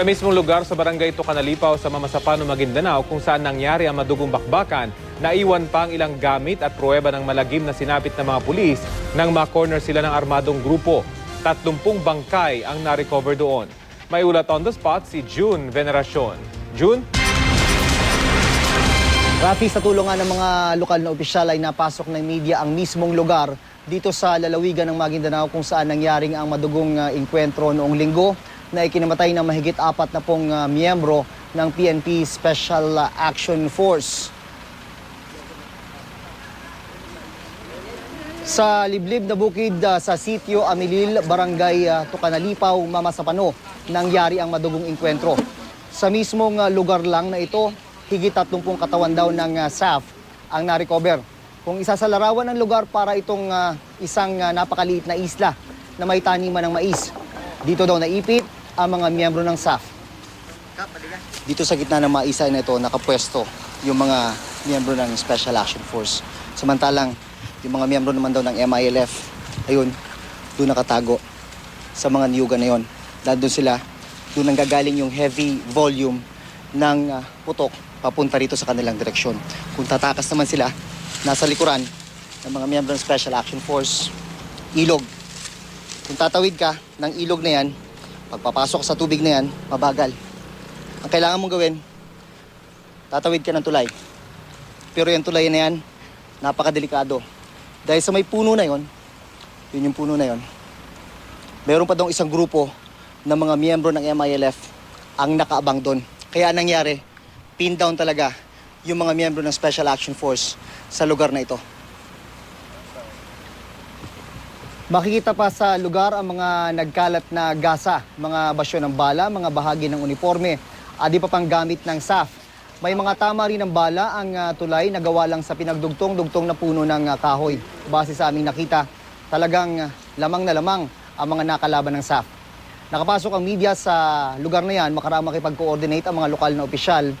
Sa mismong lugar sa barangay Tucanalipaw sa Mamasapano, Maguindanao kung saan nangyari ang madugong bakbakan, naiwan pa ang ilang gamit at pruweba ng malagim na sinapit ng mga pulis nang ma-corner sila ng armadong grupo. Tatlumpung bangkay ang na-recover doon. May ulat on the spot si June Veneracion. June? Rafi, sa tulong ng mga lokal na opisyal ay napasok ng media ang mismong lugar dito sa lalawigan ng Maguindanao kung saan nangyaring ang madugong uh, inkwentro noong linggo na ikinamatay ng mahigit apat na pong uh, miyembro ng PNP Special Action Force. Sa liblib na bukid uh, sa sitio Amilil, Barangay uh, Tucanalipaw, Mamasapano, nangyari ang madugong inkwentro. Sa mismong uh, lugar lang na ito, higit 30 katawan daw ng uh, SAF ang na-recover. Kung isa sa larawan ng lugar para itong uh, isang uh, napakaliit na isla na may taniman ng mais. Dito daw naipit ang mga miyembro ng SAF. Dito sa gitna ng maisa na ito, nakapwesto yung mga miyembro ng Special Action Force. Samantalang, yung mga miyembro naman daw ng MILF, ayun, doon nakatago sa mga niyugan na yon. Doon sila, doon nanggagaling yung heavy volume ng ah, putok papunta rito sa kanilang direksyon. Kung tatakas naman sila, nasa likuran ng mga miyembro ng Special Action Force, ilog. Kung tatawid ka ng ilog na yan, pagpapasok sa tubig na yan, mabagal. Ang kailangan mong gawin, tatawid ka ng tulay. Pero yung tulay na yan, napakadelikado. Dahil sa may puno na yon, yun yung puno na yon, meron pa daw isang grupo ng mga miyembro ng MILF ang nakaabang doon. Kaya nangyari, pin down talaga yung mga miyembro ng Special Action Force sa lugar na ito. Makikita pa sa lugar ang mga nagkalat na gasa, mga basyo ng bala, mga bahagi ng uniforme, at di pa pang gamit ng SAF. May mga tama rin ng bala ang ah, tulay na gawa lang sa pinagdugtong-dugtong na puno ng ah, kahoy. Base sa aming nakita, talagang ah, lamang na lamang ang mga nakalaban ng SAF. Nakapasok ang media sa lugar na yan, makarang makipag-coordinate ang mga lokal na opisyal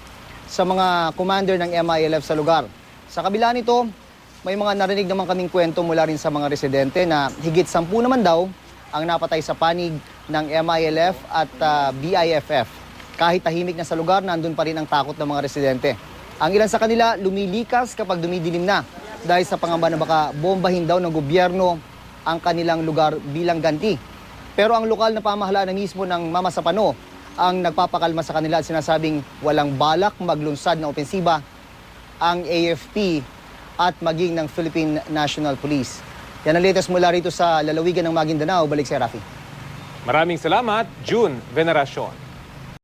sa mga commander ng MILF sa lugar. Sa kabila nito, may mga narinig naman kaming kwento mula rin sa mga residente na higit sampu naman daw ang napatay sa panig ng MILF at ah, BIFF. Kahit tahimik na sa lugar, nandun pa rin ang takot ng mga residente. Ang ilan sa kanila lumilikas kapag dumidilim na dahil sa pangamba na baka bombahin daw ng gobyerno ang kanilang lugar bilang ganti. Pero ang lokal na pamahalaan na mismo ng Mama Sapano ang nagpapakalma sa kanila at sinasabing walang balak maglunsad na opensiba ang AFP at maging ng Philippine National Police. Yan ang latest mula rito sa lalawigan ng Maguindanao. Balik si Rafi. Maraming salamat, June Veneracion.